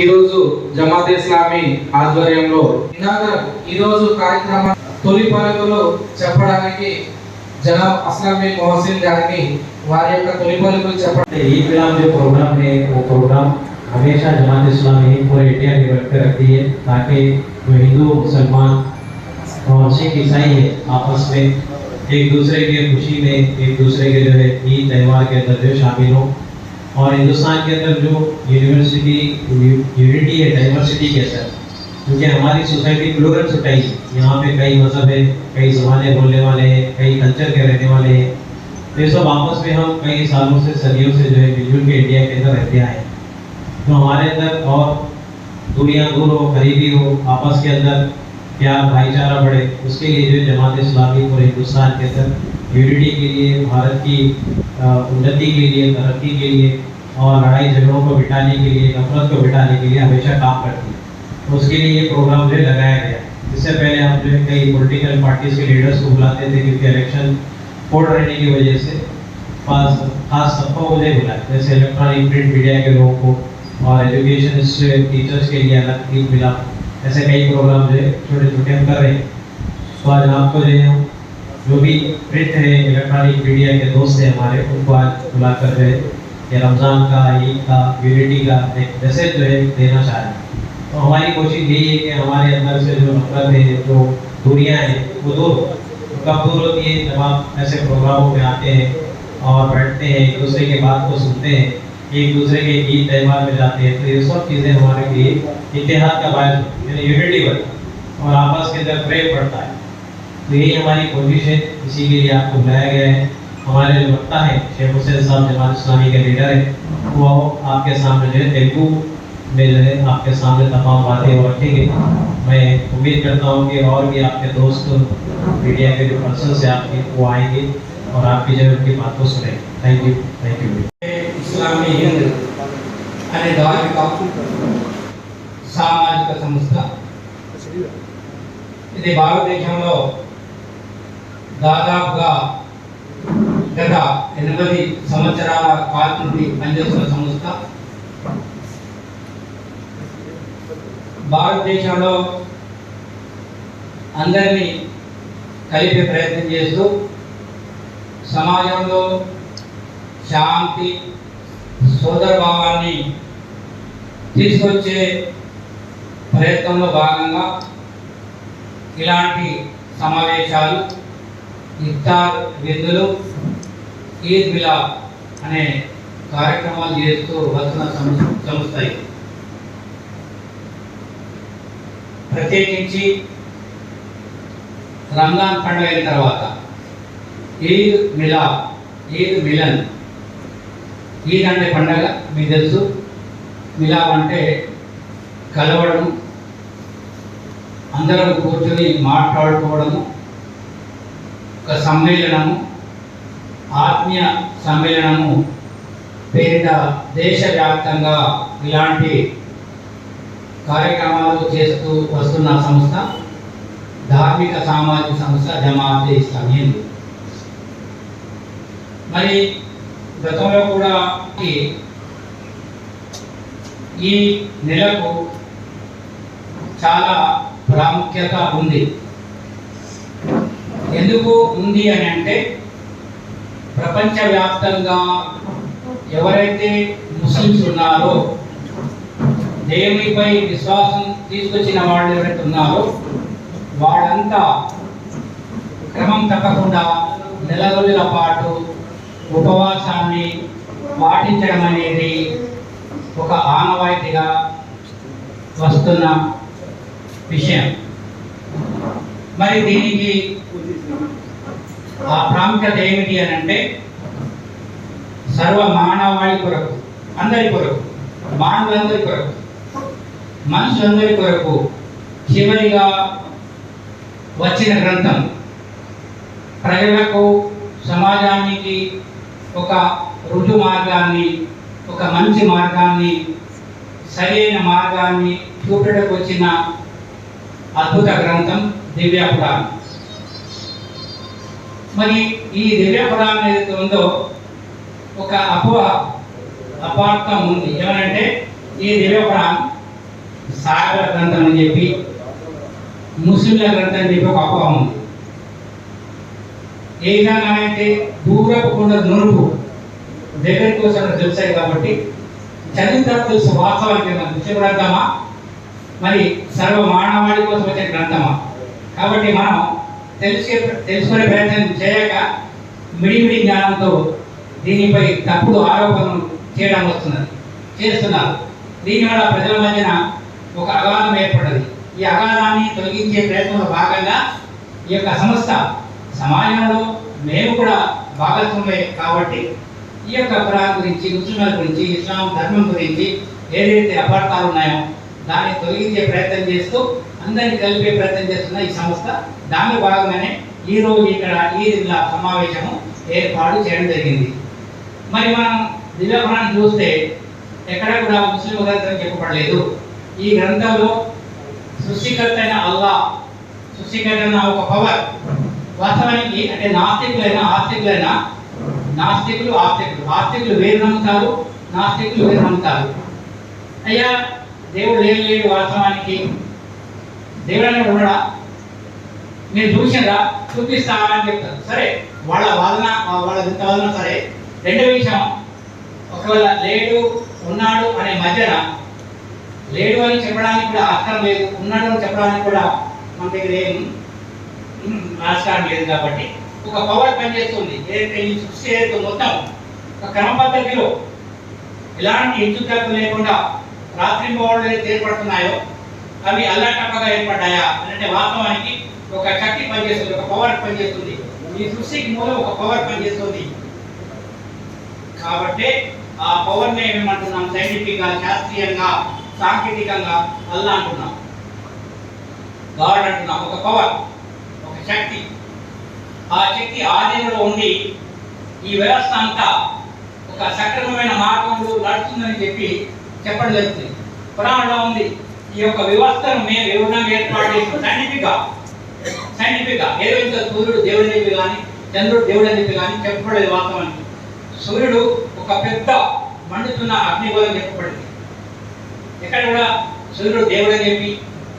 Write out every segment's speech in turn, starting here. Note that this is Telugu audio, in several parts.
ఈరోజు జమాత్ ఇస్లామీ ఆధ్వర్యంలో ఇనాగర్ ఈరోజు కార్యక్రమం తొలి పలుకులు చెప్పడానికి జనాబ్ అస్లామీ మొహసిన్ గారిని వారి యొక్క తొలి పలుకులు చెప్పడం ईद मिलाद जो प्रोग्राम है वो प्रोग्राम हमेशा जमात इस्लामी पूरे इंडिया में रख कर रखती है ताकि जो हिंदू मुसलमान और सिख ईसाई है आपस में एक दूसरे के खुशी में एक दूसरे के जो है ईद त्यौहार के अंदर जो शामिल हो और हिंदुस्तान के अंदर जो यूनिवर्सिटी यूनिटी है डाइवर्सिटी के अंदर क्योंकि हमारी सोसाइटी प्लूरल सोसाइटी यहाँ पे कई मज़हब है, कई जबानें बोलने वाले हैं, कई कल्चर के रहने वाले हैं। तो ये सब आपस में हम कई सालों से, सदियों से जो है मिलजुल के इंडिया के अंदर रहते आए तो हमारे अंदर और दूरियाँ दूर हो करीबी हो, आपस के अंदर प्यार भाईचारा बढ़े, उसके लिए जो जमात इस्लामी पूरे हिंदुस्तान के अंदर यूनिटी के लिए, भारत की उन्नति के लिए, तरक्की के लिए और लड़ाई झगड़ों को मिटाने के लिए, नफरत को मिटाने के लिए हमेशा काम करती है। तो उसके लिए ये प्रोग्राम जो लगाया गया इससे पहले हम जो है कई पोलिटिकल पार्टीज़ के लीडर्स को बुलाते थे, क्योंकि इलेक्शन कोड रहने की वजह से पास खास सबको मुझे बुलाया जैसे इलेक्ट्रॉनिक प्रिंट मीडिया के लोगों को और एजुकेशन टीचर्स के लिए अलग टीम मिला। ऐसे कई प्रोग्राम जो है, छोटे छोटे हम कर रहे हैं। तो आज आपको जो है, जो भी प्रिंट है इलेक्ट्रॉनिक मीडिया के दोस्त हैं हमारे, उनको आज बुलाकर जो है रमज़ान का, ईद का यूनिटी का एक मैसेज जो है, देना चाह रहे हैं। तो हमारी कोशिश यही है कि हमारे अंदर से जो नफरत है, जो दूरियाँ हैं, वो दूर तो कब दूर होती है? जब आप ऐसे प्रोग्रामों में आते हैं और बैठते हैं, एक दूसरे की बात को सुनते हैं एक दूसरे के ईद त्यौहार में जाते हैं। तो ये सब चीज़ें हमारे लिए इतिहाद का बायस यानी यूनिटी बढ़ता है और आपस के अंदर प्रेम बढ़ता है। तो यही हमारी कोशिश है, इसी के लिए आपको बुलाया गया है। हमारे जो वक्ता है, शेख हुसैन साहब जमात इस्लामी के लीडर है, वो आपके सामने जो है, तेलुगु में जो है, आपके सामने तमाम बातें वो रखेंगे। मैं उम्मीद करता हूँ कि और भी आपके दोस्त मीडिया के जो पर्सन है आपके वो आएँगे और आपकी जो है, उनकी बात को सुनेंगे। Thank you thank you Islami Hind అనే ధార్మిక సామాజిక సంస్థ. ఇది భారతదేశంలో దాదాపుగా గత ఎనిమిది సంవత్సరాల కాలం నుండి పనిచేస్తున్న సంస్థ. భారతదేశంలో అందరినీ కలిపే ప్రయత్నం చేస్తూ సమాజంలో శాంతి సోదరభావాన్ని తీసుకొచ్చే ప్రయత్నంలో భాగంగా ఇలాంటి సమావేశాలు ఇఫ్తార్ విందులు ఈద్ మిలాద్ అనే కార్యక్రమాలు చేస్తూ వస్తున్న సంస్థ ప్రత్యేకించి రంజాన్ పండుగ అయిన తర్వాత ఈద్ మిలా ఈద్ మిలన్ ఈద్ అంటే పండగ మీకు తెలుసు. మిలాద్ అంటే కలవడం అందరం కూర్చొని మాట్లాడుకోవడము ఒక సమ్మేళనము ఆత్మీయ సమ్మేళనము పేరిట దేశవ్యాప్తంగా ఇలాంటి కార్యక్రమాలు చేస్తూ వస్తున్న సంస్థ ధార్మిక సామాజిక సంస్థ జమాతే ఇస్లామీ మరి గతంలో కూడా ఈ- నెలకు చాలా ప్రాముఖ్యత ఉంది. ఎందుకు ఉంది అని అంటే ప్రపంచవ్యాప్తంగా ఎవరైతే ముస్లిమ్స్ ఉన్నారో దేవునిపై విశ్వాసం తీసుకొచ్చిన వాళ్ళు ఎవరైతే ఉన్నారో వాళ్ళంతా క్రమం తప్పకుండా నెల రోజుల పాటు ఉపవాసాన్ని పాటించడం అనేది ఒక ఆనవాయితీగా వస్తున్న విషయం. మరి దీనికి ఆ ప్రాముఖ్యత ఏమిటి అని అంటే సర్వ మానవాళి కొరకు అందరి కొరకు మానవులందరి కొరకు మనుషులందరి కొరకు చివరిగా వచ్చిన గ్రంథం ప్రజలకు సమాజానికి ఒక రుజు మార్గాన్ని ఒక మంచి మార్గాన్ని సరైన మార్గాన్ని చూపడానికి వచ్చిన అద్భుత గ్రంథం దివ్య పురాణం. మరి ఈ దివ్య పురాణం ఏదైతే ఉందో ఒక అపోహ అపార్థం ఉంది. ఏమనంటే ఈ దివ్య పురాణం సాగర గ్రంథం అని చెప్పి ముస్లింల గ్రంథం అని చెప్పి ఒక అపోహ ఉంది. ఏ విధంగానైతే దూరపు కొండ నునుపు దగ్గరికి వచ్చిన తెలుసాయి కాబట్టి చదివిన తర్వాత తెలుసు వాస్తవానికి మన గ్రంథమా? మరి సర్వ మానవాళి కోసం వచ్చిన గ్రంథమా? కాబట్టి మనం తెలిసే తెలుసుకునే ప్రయత్నం చేయక మిడిమిడి జ్ఞానంతో దీనిపై తప్పుడు ఆరోపణలు చేయడం వస్తున్నది చేస్తున్నారు. దీనివల్ల ప్రజల మధ్యన ఒక అగాధం ఏర్పడ్డది. ఈ అగాధాన్ని తొలగించే ప్రయత్నంలో భాగంగా ఈ యొక్క సంస్థ సమాజంలో మేము కూడా భాగస్వామే కాబట్టి ఈ యొక్క ఖురాన్ గురించి ముస్లింల గురించి ఇస్లాం ధర్మం గురించి ఏదైతే అపార్థాలు ఉన్నాయో దాన్ని తొలగించే ప్రయత్నం చేస్తూ అందరినీ కలిపే ప్రయత్నం చేస్తున్న ఈ సంస్థ దాని భాగంగానే ఈ రోజు ఇక్కడ ఈ జిల్లా సమావేశము ఏర్పాటు చేయడం జరిగింది. మరి మనం దివ్య ఖురాన్ చూస్తే ఎక్కడ కూడా ముస్లిం గ్రంథం చెప్పబడలేదు. ఈ గ్రంథంలో సృష్టికర్త అయిన అల్లా సృష్టికర్త అయిన ఒక పవర్ వాస్తవానికి అంటే నాస్తికులైనా ఆస్తికులైనా నాస్తికులు ఆస్తికులు. ఆస్తికులు వేరు నమ్ముతారు నాస్తికులు వేరు నమ్ముతారు. అయ్యా దేవుడు లేడు లేడు వాస్తవానికి. దేవుడు అనేవాడు నేను మీరు చూసిండ్రా చూపిస్తా అని చెప్తారు. సరే వాళ్ళ వాదన వాళ్ళ ఇంత వాదన? సరే రెండో విషయం. ఒకవేళ లేడు ఉన్నాడు అనే మధ్యన లేడు అని చెప్పడానికి కూడా అర్థం లేదు ఉన్నాడు అని చెప్పడానికి కూడా మన దగ్గర ఏం ఆస్కారం లేదు కాబట్టి ఒక పవర్ పనిచేస్తుంది. ఏదైతే ఈ సృష్టి ఏదైతే మొత్తం ఒక క్రమ పద్ధతిలో ఎలాంటి హెచ్చుతగ్గు లేకుండా రాత్రి పౌరులు ఏదైతే ఏర్పడుతున్నాయో అవి అల్లాటప్పగా ఏర్పడ్డాయా అంటే వాస్తవానికి ఒక శక్తి పనిచేస్తుంది ఒక పవర్ పనిచేస్తుంది. ఈ సృష్టికి మూలం ఒక పవర్ పనిచేస్తుంది. కాబట్టి ఆ పవర్ని ఏమంటున్నాం? సైంటిఫిక్గా శాస్త్రీయంగా సాంకేతికంగా అల్లా అంటున్నాం. గాడ్ అంటున్నాం. ఒక పవర్ శక్తి. ఆ శక్తి ఆధీనంలో ఉండి ఈ వ్యవస్థ అంతా ఒక సక్రమమైన మార్గంలో నడుస్తుందని చెప్పి చెప్పడం జరుగుతుంది. పురాణంలో ఉంది. ఈ యొక్క వ్యవస్థను మేము ఏ విధంగా ఏర్పాటు చేసిన సైంటిఫిక్గా సైంటిఫిక్ ఏదో ఇంత సూర్యుడు దేవుడు చెప్పి కానీ చంద్రుడు దేవుడు అని చెప్పి కానీ చెప్పబడేది వాస్తవానికి. సూర్యుడు ఒక పెద్ద మండుతున్న అగ్నిగోళం చెప్పబడింది. ఎక్కడ కూడా సూర్యుడు దేవుడు అని చెప్పి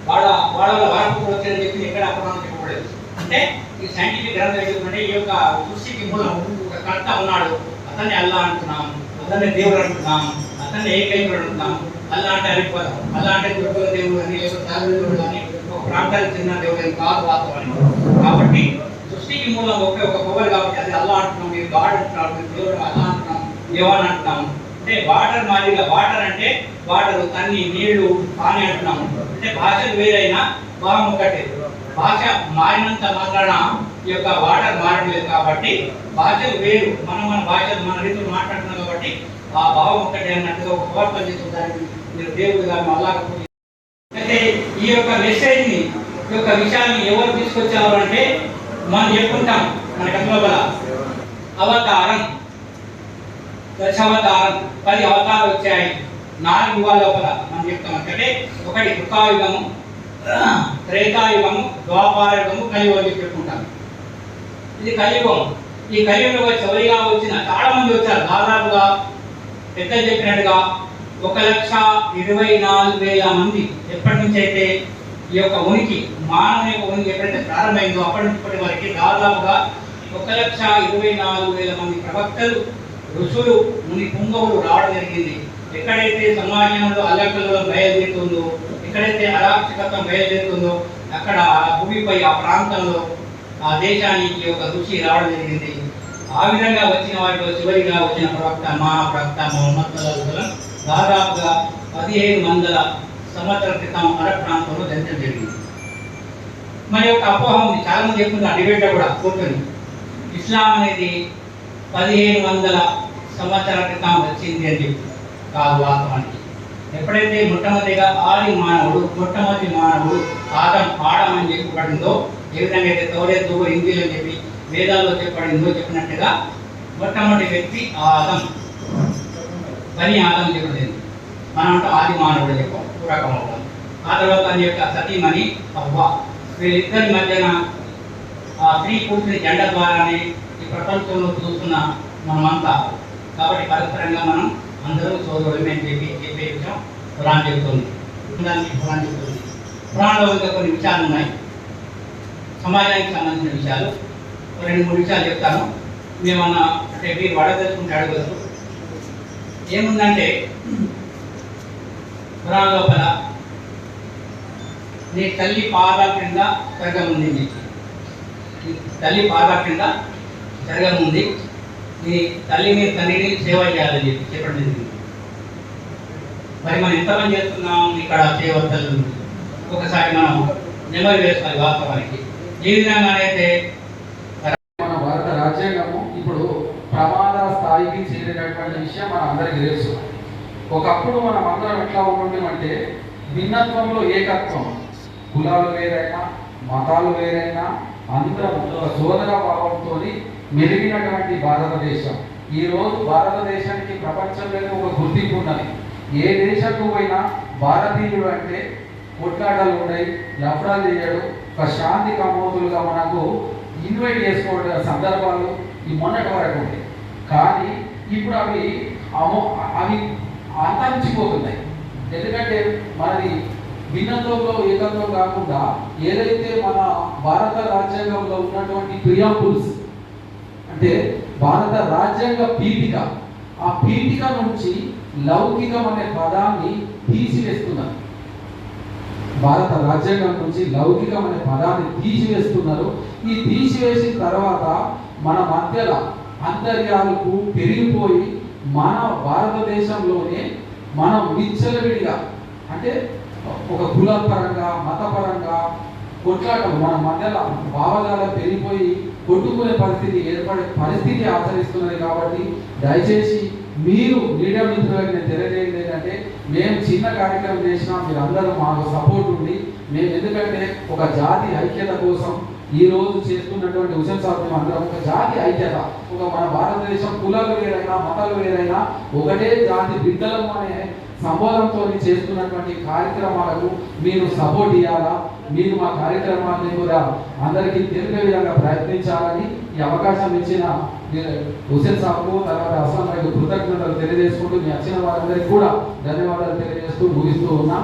వాడ వాడల వారపు వచ్చారని చెప్పి ఎక్కడ అప్పుడు చెప్పబడలేదు. అంటే ఈ సైంటిఫిక్ గ్రంథం అంటే ఈ యొక్క సృష్టికి మూలం ఒక కర్త ఉన్నాడు. అతన్ని అల్లా అంటున్నాం. అతన్ని దేవుడు అంటున్నాం. అతన్ని ఏకైకుడు అంటున్నాం. అల్లా అంటే అరిపోదాం అల్లా అంటే దుర్గల దేవుడు అని లేకపోతే దేవుడు అని ఒక ప్రాంతానికి చెందిన దేవుడు కాదు వాస్తవానికి కాబట్టి సృష్టికి మూలం ఒకే ఒక పవర్ కాబట్టి అది అల్లా అంటున్నాం. మీరు గాడ్ అంటున్నాడు. మీరు దేవుడు అల్లా అంటున్నాం. దేవాన్ అంటున్నాం. అంటే వాటర్ మాదిరిగా వాటర్ అంటే వాటర్ తన్ని నీళ్ళు పాని అంటున్నాము అంటే భాషలు వేరైనా భావం ఒకటే. భాష మారినంత మాత్రాన ఈ యొక్క వాటర్ మారట్లేదు కాబట్టి భాషలు వేరు మనం మన భాషలు మన రీతిలో మాట్లాడుతున్నాం కాబట్టి ఆ భావం ఒకటే అన్నట్టుగా ఒక పవర్ పనిచేస్తుంది దానికి మీరు దేవుడు గారిని అల్లాగా అయితే ఈ యొక్క మెసేజ్ని ఈ యొక్క విషయాన్ని ఎవరు తీసుకొచ్చారు అంటే మనం చెప్పుకుంటాం మన కథల అవతారం. దశావతారం పది అవతారాలు వచ్చాయి. నాలుగు యుగాల లోపల మనం చెప్తాం. అంటే ఒకటి కృతాయుగము త్రేతాయుగము ద్వాపారయుగము కలియుగం అని ఇది కలియుగం. ఈ కలియుగంలో చివరిగా వచ్చిన చాలా మంది వచ్చారు. దాదాపుగా పెద్ద చెప్పినట్టుగా ఒక లక్ష ఇరవై నాలుగు వేల మంది ఎప్పటి నుంచి అయితే ఈ యొక్క ఉనికి మానవ యొక్క ఉనికి ఎప్పుడైతే ప్రారంభమైందో అప్పటి నుంచి ఇప్పటి వరకు దాదాపుగా ఒక లక్ష ఇరవై నాలుగు వేల మంది ప్రవక్తలు ఋషులు ముని పుంగవులు రావడం జరిగింది. ఎక్కడైతే సమాజంలో అలకల్లో బయలుదేరుతుందో ఎక్కడైతే అరాచకత్వం బయలుదేరుతుందో అక్కడ ఆ భూమిపై ఆ ప్రాంతంలో ఆ దేశానికి ఒక రుచి రావడం జరిగింది. ఆ విధంగా వచ్చిన వాటిలో చివరిగా వచ్చిన ప్రవక్త మా ప్రవక్త మొహమ్మద్ దాదాపుగా పదిహేను వందల సంవత్సరాల క్రితం అరబ్ ప్రాంతంలో జరగడం జరిగింది. మరి ఒక అపోహ ఉంది. చాలా మంది చెప్తున్నారు డిబేట్లో కూడా కూర్చొని. ఇస్లాం అనేది పదిహేను వందల సంవత్సరాల క్రితం వచ్చింది అని చెప్పి. కాదు వాస్తవానికి. ఎప్పుడైతే మొట్టమొదటిగా ఆది మానవుడు మొట్టమొదటి మానవుడు ఆదం ఆడం అని చెప్పబడిందో ఏ విధంగా అయితే తౌరే దూబ హిందీలో చెప్పి వేదాల్లో చెప్పబడిందో చెప్పినట్టుగా మొట్టమొదటి వ్యక్తి ఆదం. పని ఆదం చెప్పలేదు మనం అంటే ఆది మానవుడు చెప్పాం పూరకం అవుతాం. ఆ తర్వాత దాని యొక్క సతీమణి అవ్వ. వీళ్ళిద్దరి మధ్యన ఆ స్త్రీ పురుషుని జెండ ద్వారానే ఈ ప్రపంచంలో చూస్తున్న మనమంతా. కాబట్టి పరస్పరంగా మనం అందరూ సోదరులమే అని చెప్పి చెప్పే చెప్తుంది ఖురాన్ చెప్తుంది పురాణంలో ఇంకా కొన్ని విషయాలు ఉన్నాయి. సమాజానికి సంబంధించిన విషయాలు. రెండు మూడు విషయాలు చెప్తాను. మేమన్నా అంటే మీరు వడదలుచుకుంటే అడగదు ఏముందంటే పురాణ లోపల నీ తల్లి పాదాల క్రింద స్వర్గం ఉంది. నీకు నీ తల్లి పాదాల క్రింద స్వర్గం ఉంది. నీ తల్లిని తండ్రిని సేవ చేయాలని చెప్పి చెప్పడం జరిగింది. మరి మనం ఎంతమంది చేస్తున్నాం ఇక్కడ చేయవద్దలు ఒకసారి మనం నెమరు వేసుకోవాలి వాస్తవానికి. ఏ అయితే మన భారత రాజ్యాంగము ఇప్పుడు ప్రమాద స్థాయికి చేరినటువంటి విషయం మన అందరికీ తెలుసు. ఒకప్పుడు మనం అందరం ఎట్లా ఉంటుండే భిన్నత్వంలో ఏకత్వం. కులాలు వేరైనా మతాలు వేరైనా అందరం ఒక సోదర భావంతో మెలిగినటువంటి భారతదేశం. ఈ రోజు భారతదేశానికి ప్రపంచంలోనే ఒక గుర్తింపు ఉన్నది. ఏ దేశంకు పోయినా భారతీయుడు అంటే కొట్లాటలు ఉన్నాయి లఫడాలు చేయడు ఒక శాంతి కమోతులుగా మనకు ఇన్వైట్ చేసుకోవడం సందర్భాలు ఈ మొన్నటి వరకు ఉంటాయి. కానీ ఇప్పుడు అవి అమో అవి అంతరించిపోతున్నాయి. ఎందుకంటే మనది భిన్నత్వంలో ఏకత్వం కాకుండా ఏదైతే మన భారత రాజ్యాంగంలో ఉన్నటువంటి ప్రియాంపుల్స్ అంటే భారత రాజ్యాంగ పీఠిక ఆ పీఠిక నుంచి లౌకికం అనే పదాన్ని తీసివేస్తున్నారు. భారత రాజ్యాంగం నుంచి లౌకికం అనే పదాన్ని తీసివేస్తున్నారు. ఈ తీసివేసిన తర్వాత మన మధ్యల అంతర్యాలకు పెరిగిపోయి మన భారతదేశంలోనే మనం విచ్చలవిడిగా అంటే ఒక కులపరంగా మతపరంగా కొట్లాట మన మధ్యలో భావజాలం పెరిగిపోయి కొట్టుకునే పరిస్థితి ఏర్పడే పరిస్థితి ఆచరిస్తున్నది కాబట్టి దయచేసి మీరు మీడియా మిత్రులకు నేను తెలియజేయండి ఏంటంటే మేము చిన్న కార్యక్రమం చేసినా మీరు అందరూ మాకు సపోర్ట్ ఉండి మేము ఎందుకంటే ఒక జాతి ఐక్యత కోసం ఈ రోజు చేస్తున్నటువంటి హుసేన్ సాబ్ అందరం ఒక జాతి ఐక్యత ఒక మన భారతదేశం కులాలు వేరైనా మతాలు వేరైనా ఒకటే జాతి బిడ్డలము అనే సంబోధంతో చేస్తున్నటువంటి కార్యక్రమాలకు మీరు సపోర్ట్ ఇవ్వాలా మీరు మా కార్యక్రమాన్ని కూడా అందరికీ తెలిపే విధంగా ప్రయత్నించాలని ఈ అవకాశం ఇచ్చిన హుసేన్ సాబ్కు తర్వాత అస్లాం భాయ్కు కృతజ్ఞతలు తెలియజేసుకుంటూ మీ వచ్చిన వారందరికీ కూడా ధన్యవాదాలు తెలియజేస్తూ ముగిస్తూ ఉన్నా.